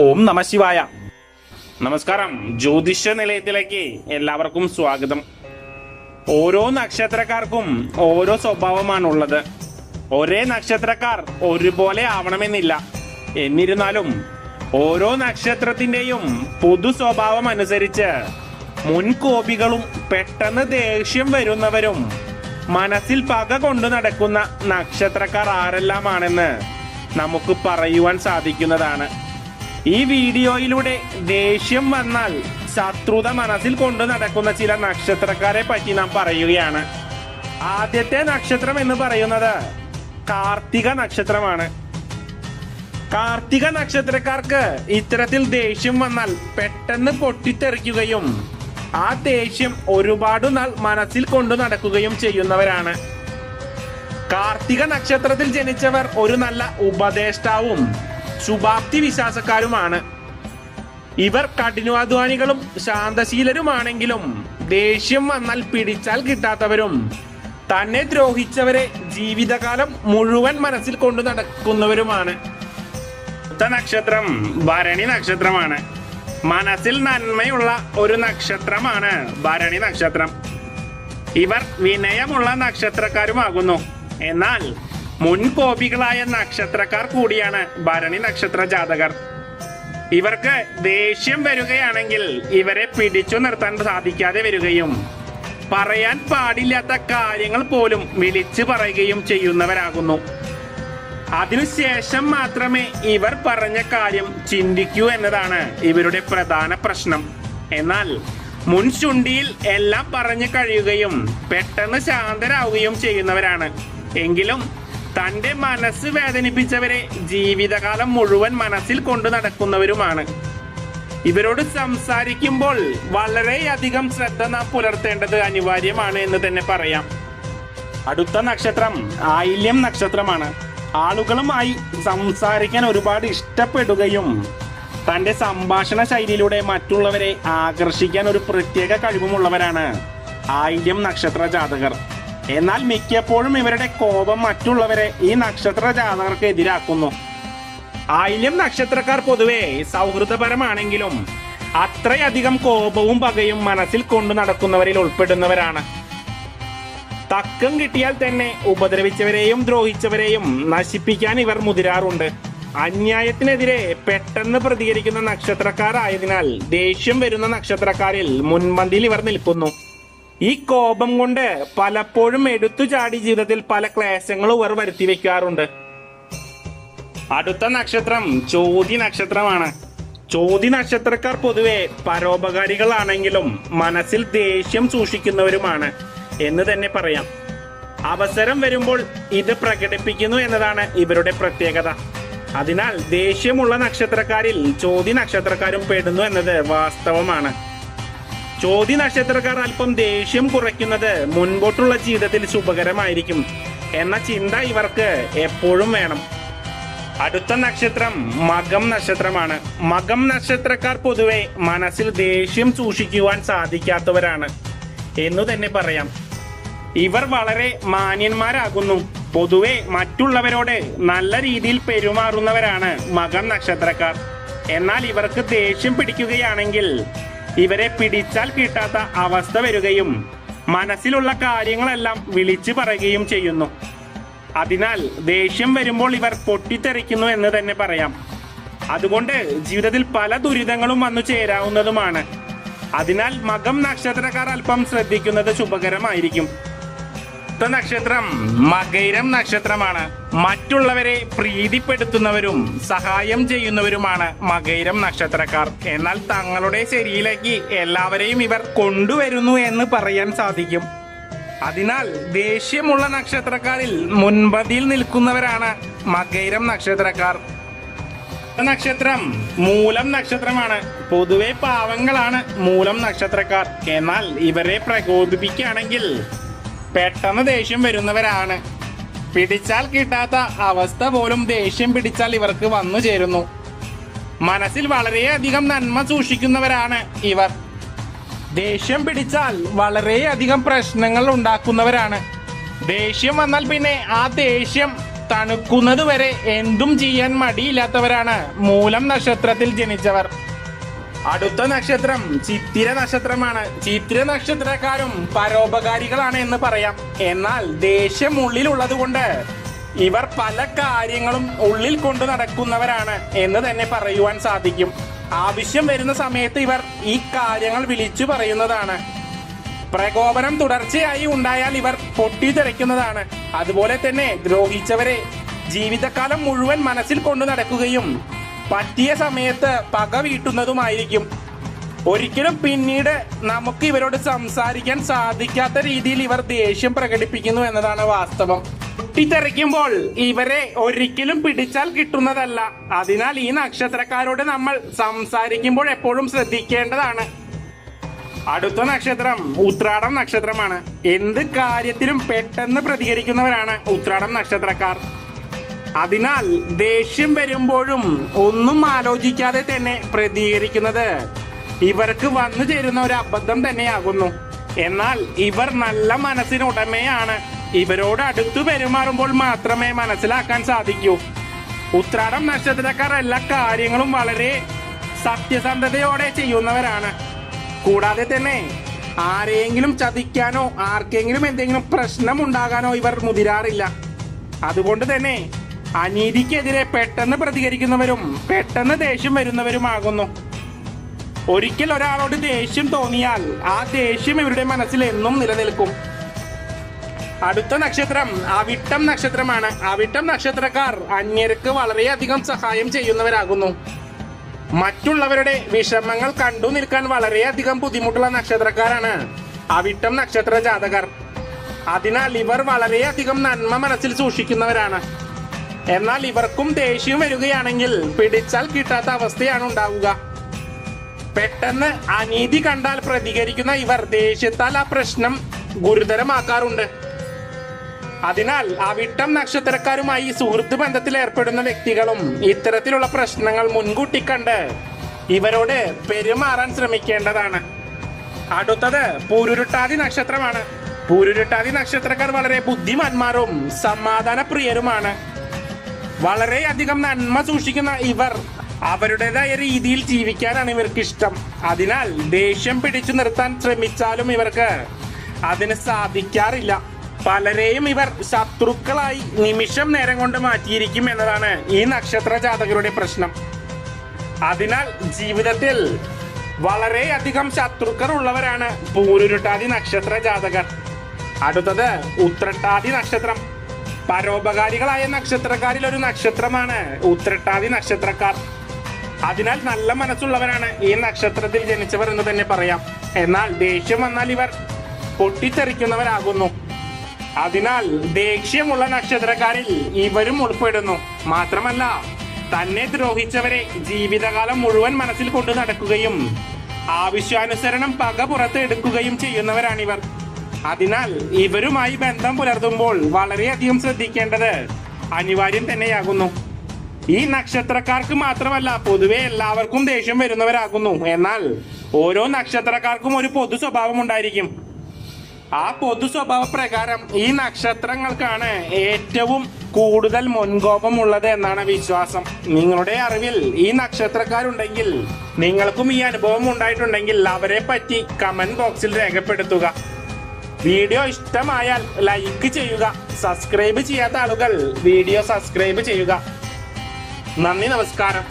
ഓം നമ ശിവായ. നമസ്കാരം. ജ്യോതിഷ നിലയത്തിലേക്ക് എല്ലാവർക്കും സ്വാഗതം. ഓരോ നക്ഷത്രക്കാർക്കും ഓരോ സ്വഭാവമാണുള്ളത്. ഒരേ നക്ഷത്രക്കാർ ഒരുപോലെ ആവണമെന്നില്ല. എന്നിരുന്നാലും ഓരോ നക്ഷത്രത്തിന്റെയും പൊതു സ്വഭാവം അനുസരിച്ച് മുൻകോപികളും പെട്ടെന്ന് ദേഷ്യം വരുന്നവരും മനസ്സിൽ പക കൊണ്ടു നടക്കുന്ന നക്ഷത്രക്കാർ ആരെല്ലാമാണെന്ന് നമുക്ക് പറയുവാൻ സാധിക്കുന്നതാണ്. ഈ വീഡിയോയിലൂടെ ദേഷ്യം വന്നാൽ ശത്രുത മനസ്സിൽ കൊണ്ടു നടക്കുന്ന ചില നക്ഷത്രക്കാരെ പറ്റി നാം പറയുകയാണ്. ആദ്യത്തെ നക്ഷത്രം എന്ന് പറയുന്നത് കാർത്തിക നക്ഷത്രമാണ്. കാർത്തിക നക്ഷത്രക്കാർക്ക് ഇത്തരത്തിൽ ദേഷ്യം വന്നാൽ പെട്ടെന്ന് പൊട്ടിത്തെറിക്കുകയും ആ ദേഷ്യം ഒരുപാട് നാൾ മനസ്സിൽ കൊണ്ടു നടക്കുകയും ചെയ്യുന്നവരാണ്. കാർത്തിക നക്ഷത്രത്തിൽ ജനിച്ചവർ ഒരു നല്ല ഉപദേഷ്ടാവും ശുഭാപ്തി വിശ്വാസക്കാരുമാണ്. ഇവർ കഠിനാധ്വാനികളും ശാന്തശീലരുമാണെങ്കിലും ദേഷ്യം വന്നാൽ പിടിച്ചാൽ കിട്ടാത്തവരും. തന്നെ ദ്രോഹിച്ചവരെ ജീവിതകാലം മുഴുവൻ മനസ്സിൽ കൊണ്ടു നടക്കുന്നവരുമാണ്. നക്ഷത്രം ഭരണി നക്ഷത്രമാണ്. മനസ്സിൽ നന്മയുള്ള ഒരു നക്ഷത്രമാണ് ഭരണി നക്ഷത്രം. ഇവർ വിനയമുള്ള നക്ഷത്രക്കാരുമാകുന്നു. എന്നാൽ മുൻകോപികളായ നക്ഷത്രക്കാർ കൂടിയാണ് ഭരണി നക്ഷത്ര ജാതകർ. ഇവർക്ക് ദേഷ്യം വരികയാണെങ്കിൽ ഇവരെ പിടിച്ചു നിർത്താൻ സാധിക്കാതെ വരികയും പറയാൻ പാടില്ലാത്ത കാര്യങ്ങൾ പോലും വിളിച്ചു പറയുകയും ചെയ്യുന്നവരാകുന്നു. അതിനുശേഷം മാത്രമേ ഇവർ പറഞ്ഞ കാര്യം ചിന്തിക്കൂ എന്നതാണ് ഇവരുടെ പ്രധാന പ്രശ്നം. എന്നാൽ മുൻചുണ്ടിയിൽ എല്ലാം പറഞ്ഞു കഴിയുകയും പെട്ടെന്ന് ശാന്തരാവുകയും ചെയ്യുന്നവരാണ്. എങ്കിലും തന്റെ മനസ്സ് വേദനിപ്പിച്ചവരെ ജീവിതകാലം മുഴുവൻ മനസ്സിൽ കൊണ്ടു നടക്കുന്നവരുമാണ്. ഇവരോട് സംസാരിക്കുമ്പോൾ വളരെയധികം ശ്രദ്ധ നാം പുലർത്തേണ്ടത് അനിവാര്യമാണ് എന്ന് തന്നെ പറയാം. അടുത്ത നക്ഷത്രം ആയില്യം നക്ഷത്രമാണ്. ആളുകളുമായി സംസാരിക്കാൻ ഒരുപാട് ഇഷ്ടപ്പെടുകയും തന്റെ സംഭാഷണ ശൈലിയിലൂടെ മറ്റുള്ളവരെ ആകർഷിക്കാൻ ഒരു പ്രത്യേക കഴിവുമുള്ളവരാണ് ആയില്യം നക്ഷത്ര ജാതകർ. എന്നാൽ മിക്കപ്പോഴും ഇവരുടെ കോപം മറ്റുള്ളവരെ ഈ നക്ഷത്ര ജാതകർക്ക് എതിരാക്കുന്നു. ആയില്യം നക്ഷത്രക്കാർ പൊതുവെ സൗഹൃദപരമാണെങ്കിലും അത്രയധികം കോപവും പകയും മനസ്സിൽ കൊണ്ടു നടക്കുന്നവരിൽ ഉൾപ്പെടുന്നവരാണ്. തക്കം കിട്ടിയാൽ തന്നെ ഉപദ്രവിച്ചവരെയും ദ്രോഹിച്ചവരെയും നശിപ്പിക്കാൻ ഇവർ മുതിരാറുണ്ട്. അന്യായത്തിനെതിരെ പെട്ടെന്ന് പ്രതികരിക്കുന്ന നക്ഷത്രക്കാരായതിനാൽ ദേഷ്യം വരുന്ന നക്ഷത്രക്കാരിൽ മുൻപന്തിയിൽ ഇവർ നിൽക്കുന്നു. ഈ കോപം കൊണ്ട് പലപ്പോഴും എടുത്തു ചാടി ജീവിതത്തിൽ പല ക്ലേശങ്ങളും ഇവർ വരുത്തി വെക്കാറുണ്ട്. അടുത്ത നക്ഷത്രം ചോതി നക്ഷത്രമാണ്. ചോതി നക്ഷത്രക്കാർ പൊതുവെ പരോപകാരികളാണെങ്കിലും മനസ്സിൽ ദേഷ്യം സൂക്ഷിക്കുന്നവരുമാണ് എന്ന് തന്നെ പറയാം. അവസരം വരുമ്പോൾ ഇത് പ്രകടിപ്പിക്കുന്നു എന്നതാണ് ഇവരുടെ പ്രത്യേകത. അതിനാൽ ദേഷ്യമുള്ള നക്ഷത്രക്കാരിൽ ചോതി നക്ഷത്രക്കാരും പെടുന്നു എന്നത് വാസ്തവമാണ്. ചോതി നക്ഷത്രക്കാർ അല്പം ദേഷ്യം കുറയ്ക്കുന്നത് മുൻപോട്ടുള്ള ജീവിതത്തിൽ ശുഭകരമായിരിക്കും. എന്ന ചിന്ത ഇവർക്ക് എപ്പോഴും വേണം. അടുത്ത നക്ഷത്രം മകം നക്ഷത്രമാണ്. മകം നക്ഷത്രക്കാർ പൊതുവെ മനസ്സിൽ ദേഷ്യം സൂക്ഷിക്കുവാൻ സാധിക്കാത്തവരാണ്. എന്നു തന്നെ പറയാം. ഇവർ വളരെ മാന്യന്മാരാകുന്നു. പൊതുവെ മറ്റുള്ളവരോട് നല്ല രീതിയിൽ പെരുമാറുന്നവരാണ് മകം നക്ഷത്രക്കാർ. എന്നാൽ ഇവർക്ക് ദേഷ്യം പിടിക്കുകയാണെങ്കിൽ ഇവരെ പിടിച്ചാൽ കിട്ടാത്ത അവസ്ഥ വരികയും മനസ്സിലുള്ള കാര്യങ്ങളെല്ലാം വിളിച്ചു പറയുകയും ചെയ്യുന്നു. അതിനാൽ ദേഷ്യം വരുമ്പോൾ ഇവർ പൊട്ടിത്തെറിക്കുന്നു എന്ന് തന്നെ പറയാം. അതുകൊണ്ട് ജീവിതത്തിൽ പല ദുരിതങ്ങളും വന്നു ചേരാവുന്നതുമാണ്. അതിനാൽ മകം നക്ഷത്രക്കാർ അല്പം ശ്രദ്ധിക്കുന്നത് ശുഭകരമായിരിക്കും. അടുത്ത നക്ഷത്രം മകൈരം നക്ഷത്രമാണ്. മറ്റുള്ളവരെ പ്രീതിപ്പെടുത്തുന്നവരും സഹായം ചെയ്യുന്നവരുമാണ് മകൈരം നക്ഷത്രക്കാർ. എന്നാൽ തങ്ങളുടെ ശരിയിലേക്ക് എല്ലാവരെയും ഇവർ കൊണ്ടുവരുന്നു എന്ന് പറയാൻ സാധിക്കും. അതിനാൽ ദേഷ്യമുള്ള നക്ഷത്രക്കാരിൽ മുൻപതിയിൽ നിൽക്കുന്നവരാണ് മകൈരം നക്ഷത്രക്കാർ. നക്ഷത്രം മൂലം നക്ഷത്രമാണ്. പൊതുവെ പാവങ്ങളാണ് മൂലം നക്ഷത്രക്കാർ. എന്നാൽ ഇവരെ പ്രകോപിപ്പിക്കുകയാണെങ്കിൽ പെട്ടെന്ന് ദേഷ്യം വരുന്നവരാണ്. പിടിച്ചാൽ കിട്ടാത്ത അവസ്ഥ പോലും ദേഷ്യം പിടിച്ചാൽ ഇവർക്ക് വന്നു ചേരുന്നു. മനസ്സിൽ വളരെയധികം നന്മ സൂക്ഷിക്കുന്നവരാണ് ഇവർ. ദേഷ്യം പിടിച്ചാൽ വളരെയധികം പ്രശ്നങ്ങൾ ഉണ്ടാക്കുന്നവരാണ്. ദേഷ്യം വന്നാൽ പിന്നെ ആ ദേഷ്യം തണുക്കുന്നത് വരെ എന്തും ചെയ്യാൻ മടിയില്ലാത്തവരാണ് മൂലം നക്ഷത്രത്തിൽ ജനിച്ചവർ. അടുത്ത നക്ഷത്രം ചിത്തിര നക്ഷത്രമാണ്. ചിത്തിര നക്ഷത്രക്കാരും പരോപകാരികളാണ് എന്ന് പറയാം. എന്നാൽ ദേഷ്യം ഉള്ളിലുള്ളത് കൊണ്ട് ഇവർ പല കാര്യങ്ങളും ഉള്ളിൽ കൊണ്ട് നടക്കുന്നവരാണ് എന്ന് തന്നെ പറയുവാൻ സാധിക്കും. ആവശ്യം വരുന്ന സമയത്ത് ഇവർ ഈ കാര്യങ്ങൾ വിളിച്ചു പറയുന്നതാണ്. പ്രകോപനം തുടർച്ചയായി ഉണ്ടായാൽ ഇവർ പൊട്ടിത്തെറിക്കുന്നതാണ്. അതുപോലെ തന്നെ ദ്രോഹിച്ചവരെ ജീവിതകാലം മുഴുവൻ മനസ്സിൽ കൊണ്ടു നടക്കുകയും പറ്റിയ സമയത്ത് പക വീട്ടുന്നതുമായിരിക്കും. ഒരിക്കലും പിന്നീട് നമുക്ക് ഇവരോട് സംസാരിക്കാൻ സാധിക്കാത്ത രീതിയിൽ ഇവർ ദേഷ്യം പ്രകടിപ്പിക്കുന്നു എന്നതാണ് വാസ്തവം. പൊട്ടിത്തെറിക്കുമ്പോൾ ഇവരെ ഒരിക്കലും പിടിച്ചാൽ കിട്ടുന്നതല്ല. അതിനാൽ ഈ നക്ഷത്രക്കാരോട് നമ്മൾ സംസാരിക്കുമ്പോൾ എപ്പോഴും ശ്രദ്ധിക്കേണ്ടതാണ്. അടുത്ത നക്ഷത്രം ഉത്രാടം നക്ഷത്രമാണ്. എന്ത് കാര്യത്തിലും പെട്ടെന്ന് പ്രതികരിക്കുന്നവരാണ് ഉത്രാടം നക്ഷത്രക്കാർ. അതിനാൽ ദേഷ്യം വരുമ്പോഴും ഒന്നും ആലോചിക്കാതെ തന്നെ പ്രതികരിക്കുന്നത്. ഇവർക്ക് വന്നു ചേരുന്ന ഒരു അബദ്ധം തന്നെയാകുന്നു. എന്നാൽ ഇവർ നല്ല മനസ്സിന് ഉടമയാണ് ഇവരോട് അടുത്തു പെരുമാറുമ്പോൾ മാത്രമേ മനസ്സിലാക്കാൻ സാധിക്കൂ. ഉത്രാടം നക്ഷത്രക്കാർ എല്ലാ കാര്യങ്ങളും വളരെ സത്യസന്ധതയോടെ ചെയ്യുന്നവരാണ്. കൂടാതെ തന്നെ ആരെയെങ്കിലും ചതിക്കാനോ ആർക്കെങ്കിലും എന്തെങ്കിലും പ്രശ്നം ഉണ്ടാകാനോ ഇവർ മുതിരാറില്ല. അതുകൊണ്ട് തന്നെ അനീതിക്കെതിരെ പെട്ടെന്ന് പ്രതികരിക്കുന്നവരും പെട്ടെന്ന് ദേഷ്യം വരുന്നവരുമാകുന്നു. ഒരിക്കൽ ഒരാളോട് ദേഷ്യം തോന്നിയാൽ ആ ദേഷ്യം ഇവരുടെ മനസ്സിൽ എന്നും നിലനിൽക്കും. അടുത്ത നക്ഷത്രം അവിട്ടം നക്ഷത്രമാണ്. അവിട്ടം നക്ഷത്രക്കാർ അന്യർക്ക് വളരെയധികം സഹായം ചെയ്യുന്നവരാകുന്നു. മറ്റുള്ളവരുടെ വിഷമങ്ങൾ കണ്ടു നിൽക്കാൻ വളരെയധികം ബുദ്ധിമുട്ടുള്ള നക്ഷത്രക്കാരാണ് അവിട്ടം നക്ഷത്ര ജാതകർ. അതിനാൽ ഇവർ വളരെയധികം നന്മ മനസ്സിൽ സൂക്ഷിക്കുന്നവരാണ്. എന്നാൽ ഇവർക്കും ദേഷ്യം വരികയാണെങ്കിൽ പിടിച്ചാൽ കിട്ടാത്ത അവസ്ഥയാണ് ഉണ്ടാവുക. പെട്ടെന്ന് അനീതി കണ്ടാൽ പ്രതികരിക്കുന്ന ഇവർ ദേഷ്യത്താൽ ആ പ്രശ്നം ഗുരുതരമാക്കാറുണ്ട്. അതിനാൽ അവിട്ടം നക്ഷത്രക്കാരുമായി സുഹൃത്ത് ബന്ധത്തിൽ ഏർപ്പെടുന്ന വ്യക്തികളും ഇത്തരത്തിലുള്ള പ്രശ്നങ്ങൾ മുൻകൂട്ടി കണ്ട് ഇവരോട് പെരുമാറാൻ ശ്രമിക്കേണ്ടതാണ്. അടുത്തത് പൂരുരുട്ടാതി നക്ഷത്രമാണ്. പൂരുരുട്ടാതി നക്ഷത്രക്കാർ വളരെ ബുദ്ധിമാന്മാരും സമാധാനപ്രിയരുമാണ്. വളരെയധികം നന്മ സൂക്ഷിക്കുന്ന ഇവർ അവരുടേതായ രീതിയിൽ ജീവിക്കാനാണ് ഇവർക്ക് ഇഷ്ടം അതിനാൽ ദേഷ്യം പിടിച്ചു നിർത്താൻ ശ്രമിച്ചാലും ഇവർക്ക് അതിന് സാധിക്കാറില്ല. പലരെയും ഇവർ ശത്രുക്കളായി നിമിഷം നേരം കൊണ്ട് മാറ്റിയിരിക്കും എന്നതാണ് ഈ നക്ഷത്ര ജാതകരുടെ പ്രശ്നം. അതിനാൽ ജീവിതത്തിൽ വളരെയധികം ശത്രുക്കൾ ഉള്ളവരാണ് പൂരുരുട്ടാതി നക്ഷത്ര ജാതകർ. അടുത്തത് ഉത്രട്ടാതി നക്ഷത്രം. പരോപകാരികളായ നക്ഷത്രക്കാരിൽ ഒരു നക്ഷത്രമാണ്. ഉത്രട്ടാതി നക്ഷത്രക്കാർ. അതിനാൽ നല്ല മനസ്സുള്ളവരാണ്. ഈ നക്ഷത്രത്തിൽ ജനിച്ചവർ എന്ന് തന്നെ പറയാം. എന്നാൽ ദേഷ്യം വന്നാൽ ഇവർ പൊട്ടിത്തെറിക്കുന്നവരാകുന്നു. അതിനാൽ ദേഷ്യമുള്ള നക്ഷത്രക്കാരിൽ ഇവരും ഉൾപ്പെടുന്നു. മാത്രമല്ല തന്നെ ദ്രോഹിച്ചവരെ ജീവിതകാലം മുഴുവൻ മനസ്സിൽ കൊണ്ടു നടക്കുകയും ആവശ്യാനുസരണം പക പുറത്ത് എടുക്കുകയും ചെയ്യുന്നവരാണിവർ. അതിനാൽ ഇവരുമായി ബന്ധം പുലർത്തുമ്പോൾ വളരെയധികം ശ്രദ്ധിക്കേണ്ടത് അനിവാര്യം തന്നെയാകുന്നു. ഈ നക്ഷത്രക്കാർക്ക് മാത്രമല്ല പൊതുവെ എല്ലാവർക്കും ദേഷ്യം വരുന്നവരാകുന്നു. എന്നാൽ ഓരോ നക്ഷത്രക്കാർക്കും ഒരു പൊതു സ്വഭാവം ഉണ്ടായിരിക്കും. ആ പൊതു സ്വഭാവ പ്രകാരം ഈ നക്ഷത്രങ്ങൾക്കാണ് ഏറ്റവും കൂടുതൽ മുൻകോപമുള്ളത് എന്നാണ് വിശ്വാസം. നിങ്ങളുടെ അറിവിൽ ഈ നക്ഷത്രക്കാരുണ്ടെങ്കിൽ നിങ്ങൾക്കും ഈ അനുഭവം ഉണ്ടായിട്ടുണ്ടെങ്കിൽ അവരെ പറ്റി കമന്റ് ബോക്സിൽ രേഖപ്പെടുത്തുക. വീഡിയോ ഇഷ്ടമായാൽ ലൈക്ക് ചെയ്യുക. സബ്സ്ക്രൈബ് ചെയ്യാത്ത ആളുകൾ വീഡിയോ സബ്സ്ക്രൈബ് ചെയ്യുക. നന്ദി നമസ്കാരം.